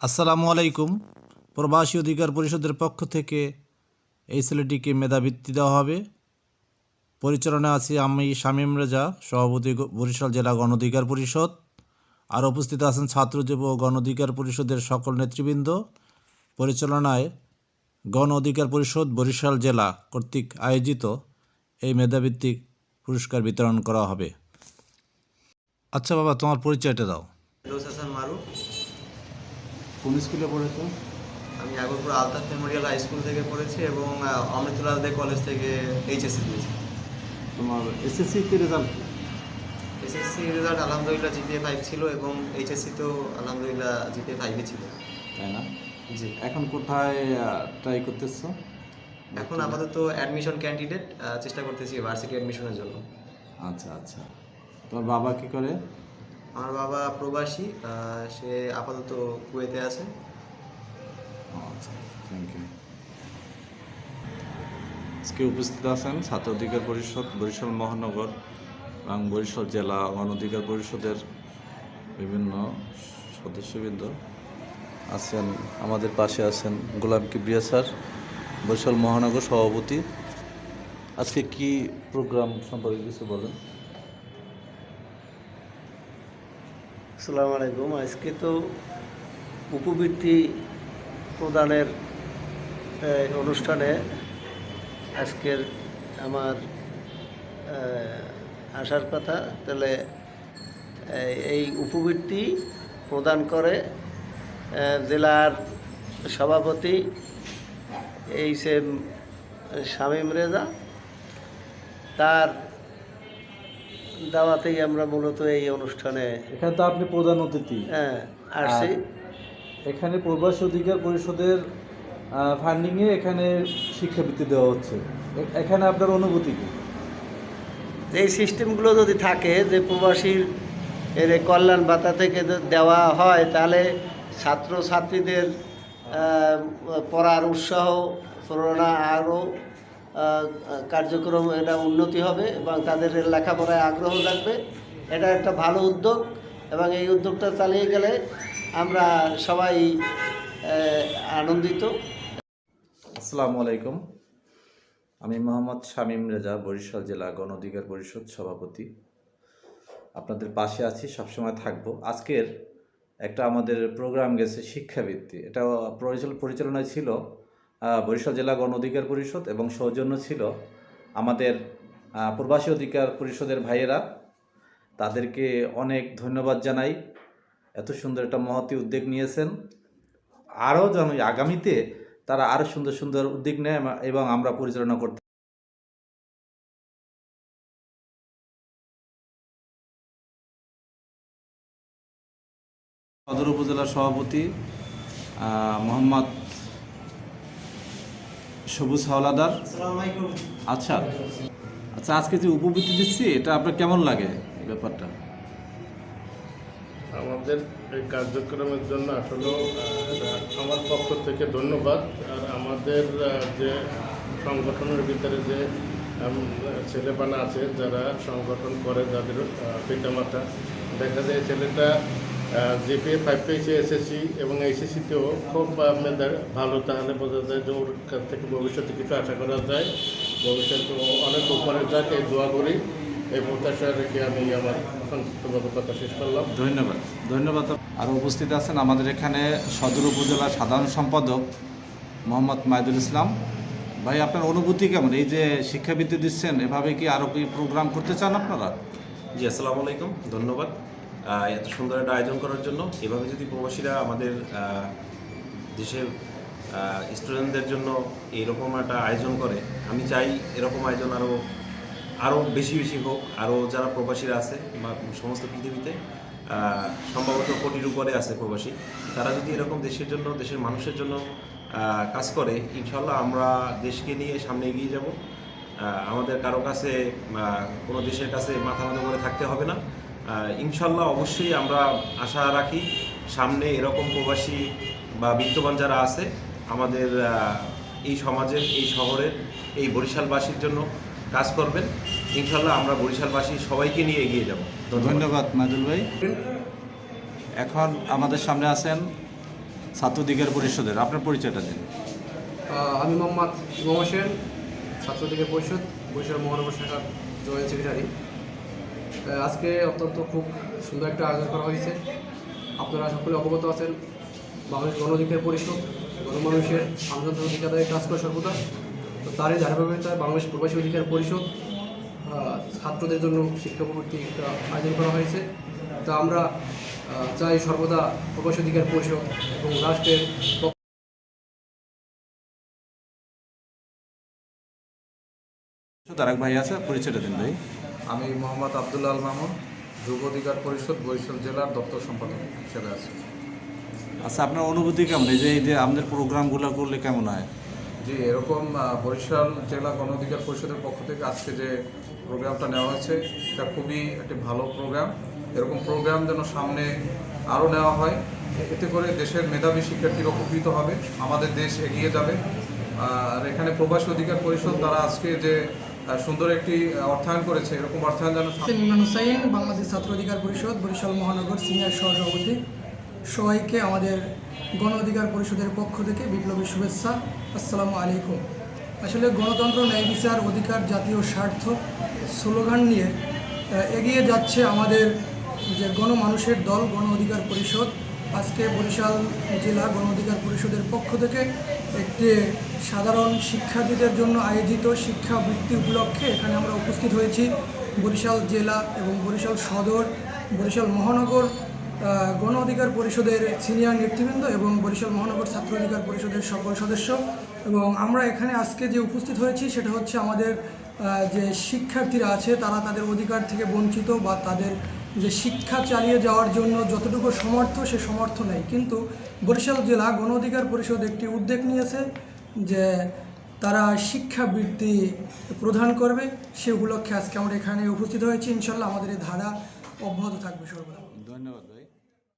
আসসালামু আলাইকুম। প্রবাসী অধিকার পরিষদের পক্ষ থেকে এই ছেলেটিকে মেধাবৃত্তি দেওয়া হবে। পরিচালনা আছি আমি শামীম রেজা, সভাপতি বরিশাল জেলা গণ অধিকার পরিষদ। আর উপস্থিত আছেন ছাত্র যুব গণ অধিকার পরিষদের সকল নেতৃবৃন্দ। পরিচালনায় গণ অধিকার পরিষদ বরিশাল জেলা কর্তৃক আয়োজিত এই মেধাভিত্তিক পুরস্কার বিতরণ করা হবে। আচ্ছা বাবা, তোমার পরিচয়টা দাও। মারুফ। কোন স্কুলে পড়েছো? আমি Agarpur Altaf memorial high school থেকে পড়েছি এবং অমৃতলাল দে কলেজ থেকে এইচএসসি দিয়েছি। তোমার এসএসসিতে রেজাল্ট এসএসসি রেজাল্ট আলহামদুলিল্লাহ জিপিএ ফাইভ ছিল এবং এইচএসসি তো আলহামদুলিল্লাহ জিপিএ ফাইভে ছিল। তাই না? জি। এখন কোথায় ট্রাই করতেছো? এখন আপাতত অ্যাডমিশন ক্যান্ডিডেট চেষ্টা করতেছি ভার্সিটি অ্যাডমিশনের জন্য। আচ্ছা আচ্ছা। তোমার বাবা কি করে? আমার বাবা প্রবাসী সে আপাতত কুয়েতে আছে। আচ্ছা থ্যাংক আজকে উপস্থিত আছেন ছাত্র অধিকার পরিষদ, বরিশাল মহানগর এবং বরিশাল জেলা গণ অধিকার পরিষদের বিভিন্ন সদস্যবৃন্দ। আছেন, আমাদের পাশে আছেন গোলাম কিবরিয়া স্যার, বরিশাল মহানগর সভাপতি। আজকে কি প্রোগ্রাম সম্পর্কে কিছু বলেন? আসসালামু আলাইকুম। আজকে তো উপবৃত্তি প্রদানের অনুষ্ঠানে আজকের আমার আসার কথা। তাহলে এই- উপবৃত্তি প্রদান করে জেলার সভাপতি এই সেম শামীম রেজা। তার দাওয়াতেই আমরা মূলত এই অনুষ্ঠানে এখানে তো আপনি প্রধান অতিথি। হ্যাঁ আসছি। এখানে প্রবাসী অধিকার পরিষদের ফান্ডিংয়ে এখানে শিক্ষাবৃত্তি দেওয়া হচ্ছে। এখানে আপনার অনুভূতি কি? এই সিস্টেমগুলো যদি থাকে যে প্রবাসীর এর কল্যাণ ভাতা থেকে দেওয়া হয় তাহলে ছাত্র ছাত্রীদের পড়ার উৎসাহ প্রেরণা আরও কার্যক্রম এটা উন্নতি হবে এবং তাদের লেখাপড়ায় আগ্রহ থাকবে। এটা একটা ভালো উদ্যোগ এবং এই উদ্যোগটা চালিয়ে গেলে আমরা সবাই আনন্দিত। আসসালামু আলাইকুম। আমি মোহাম্মদ শামীম রেজা, বরিশাল জেলা গণ অধিকার পরিষদ সভাপতি। আপনাদের পাশে আছি, সবসময় থাকব। আজকের একটা আমাদের প্রোগ্রাম গেছে শিক্ষাবৃত্তি। এটা পরিচাল- পরিচালনায় ছিল বরিশাল জেলা গণ অধিকার পরিষদ এবং সৌজন্য ছিল আমাদের প্রবাসী অধিকার পরিষদের ভাইয়েরা। তাদেরকে অনেক ধন্যবাদ জানাই। এত সুন্দর একটা মহতি উদ্যোগ নিয়েছেন। আরও যেন আগামীতে তারা আরও সুন্দর সুন্দর উদ্যোগ নেয় এবং- আমরা পরিচালনা করতে সদর উপজেলার সভাপতি মোহাম্মদ সবুজ হাওলাদার। আচ্ছা। আচ্ছা আজকে যে উপবৃত্তি দিচ্ছি এটা আপনার কেমন লাগে এই ব্যাপারটা? আমাদের এই কার্যক্রমের জন্য আসলে আমার পক্ষ থেকে ধন্যবাদ। আর আমাদের যে সংগঠনের ভিতরে যে ছেলেপানা আছে যারা সংগঠন করে যাদের পিতামাতা দেখা যায় ছেলেটা জিপিএ ফাইভ পেয়েছে এসএসসি এবং এইচএসসিতেও খুব মেধার ভালো তাহলে বোঝা যায় যে ওর কাছ থেকে ভবিষ্যতে কিছু আশা করা যায়। ভবিষ্যতে অনেক উপরে যাক এই দোয়া করি। এই প্রত্যাশা রেখে আমি আমার সংক্ষিপ্তভাবে কথা শেষ করলাম। ধন্যবাদ। ধন্যবাদ। আরও উপস্থিত আছেন আমাদের এখানে সদর উপজেলার সাধারণ সম্পাদক মোহাম্মদ মাইদুল ইসলাম। ভাই আপনার অনুভূতি কেমন? এই যে শিক্ষাবৃত্তি দিচ্ছেন এভাবে কি আরও কি প্রোগ্রাম করতে চান আপনারা? জি আসসালামু আলাইকুম। ধন্যবাদ। এত সুন্দর একটা আয়োজন করার জন্য। এভাবে যদি প্রবাসীরা আমাদের দেশের স্টুডেন্টদের জন্য এরকম একটা আয়োজন করে, আমি চাই এরকম আয়োজন আরও আরও বেশি বেশি হোক। আরও যারা প্রবাসীরা আছে বা সমস্ত পৃথিবীতে সম্ভবত কোটির উপরে আছে প্রবাসী, তারা যদি এরকম দেশের জন্য, দেশের মানুষের জন্য কাজ করে ইনশাল্লাহ আমরা দেশকে নিয়ে সামনে এগিয়ে যাব। আমাদের কারও কাছে কোনো দেশের কাছে মাথা মাথা করে থাকতে হবে না। ইনশাল্লাহ অবশ্যই আমরা আশা রাখি সামনে এরকম প্রবাসী বা বিত্তবান যারা আছে আমাদের এই সমাজের এই শহরের এই বরিশালবাসীর জন্য কাজ করবেন। ইনশাল্লাহ আমরা বরিশালবাসী সবাইকে নিয়ে এগিয়ে যাব। ধন্যবাদ। মাইদুল ভাই। এখন আমাদের সামনে আছেন ছাত্র অধিকার পরিষদের। আপনার পরিচয়টা দিন। আমি মোহাম্মদ ইমাম হোসেন ছাত্র অধিকার পরিষদ বরিশাল মহানগর শাখার জয়েন্ট সেক্রেটারি। আজকে অত্যন্ত খুব সুন্দর একটা আয়োজন করা হয়েছে। আপনারা সকলে অবগত আছেন, বাংলাদেশ গণ অধিকার পরিষদ, গণমানুষের আমজনতার অধিকার আদায়ে কাজ করে সর্বদা। তো তারই ধারাবাহিকতায় বাংলাদেশ প্রবাসী অধিকার পরিষদ ছাত্রদের জন্য শিক্ষা শিক্ষাপ্রবৃত্তি একটা আয়োজন করা হয়েছে। তা আমরা চাই সর্বদা প্রবাসী অধিকার পরিষদ এবং রাষ্ট্রের পক্ষ তার এক ভাই আছে, পরিচয়টা দিন ভাই। আমি মোহাম্মদ আবদুল্লাহ আল মামুন যুব অধিকার পরিষদ বরিশাল জেলার দপ্তর সম্পাদক হিসেবে আছি। আচ্ছা আপনার অনুভূতি কেমন? এই যে এই যে আমাদের প্রোগ্রামগুলো করলে কেমন হয়? জি এরকম বরিশাল জেলা গণ অধিকার পরিষদের পক্ষ থেকে আজকে যে প্রোগ্রামটা নেওয়া হয়েছে এটা খুবই একটি ভালো প্রোগ্রাম। এরকম প্রোগ্রাম যেন সামনে আরও নেওয়া হয় এতে করে দেশের মেধাবী শিক্ষার্থীরা উপকৃত হবে আমাদের দেশ এগিয়ে যাবে। আর এখানে প্রবাসী অধিকার পরিষদ তারা আজকে যে সুন্দর একটি অর্থায়ন করেছে। এরকম অর্থায়ন যেন ইমরান হুসাইন, বাংলাদেশ ছাত্র অধিকার পরিষদ, বরিশাল মহানগর সিনিয়র সহসভাপতি। সবাইকে আমাদের গণ অধিকার পরিষদের পক্ষ থেকে বিপ্লবী শুভেচ্ছা। আসসালামু আলাইকুম। আসলে গণতন্ত্র, ন্যায় বিচার, অধিকার জাতীয় স্বার্থ স্লোগান নিয়ে এগিয়ে যাচ্ছে আমাদের যে গণমানুষের দল, গণ অধিকার পরিষদ। আজকে বরিশাল জেলা গণ অধিকার পরিষদের পক্ষ থেকে একটি সাধারণ শিক্ষার্থীদের জন্য আয়োজিত শিক্ষাবৃত্তি উপলক্ষে এখানে আমরা উপস্থিত হয়েছি। বরিশাল জেলা এবং বরিশাল সদর, বরিশাল মহানগর গণ অধিকার পরিষদের সিনিয়র নেতৃবৃন্দ এবং বরিশাল মহানগর ছাত্র অধিকার পরিষদের সকল সদস্য। এবং আমরা এখানে আজকে যে উপস্থিত হয়েছি সেটা হচ্ছে আমাদের যে শিক্ষার্থীরা আছে, তারা তাদের অধিকার থেকে বঞ্চিত বা তাদের যে শিক্ষা চালিয়ে যাওয়ার জন্য যতটুকু সমর্থ, সে সমর্থ নেই। কিন্তু বরিশাল জেলা গণ অধিকার পরিষদ একটি উদ্যোগ নিয়েছে যে তারা শিক্ষাবৃত্তি প্রদান করবে। সে উপলক্ষে আজকে আমরা এখানে উপস্থিত হয়েছি। ইনশাল্লাহ আমাদের এই ধারা অব্যাহত থাকবে সর্বদা। ধন্যবাদ।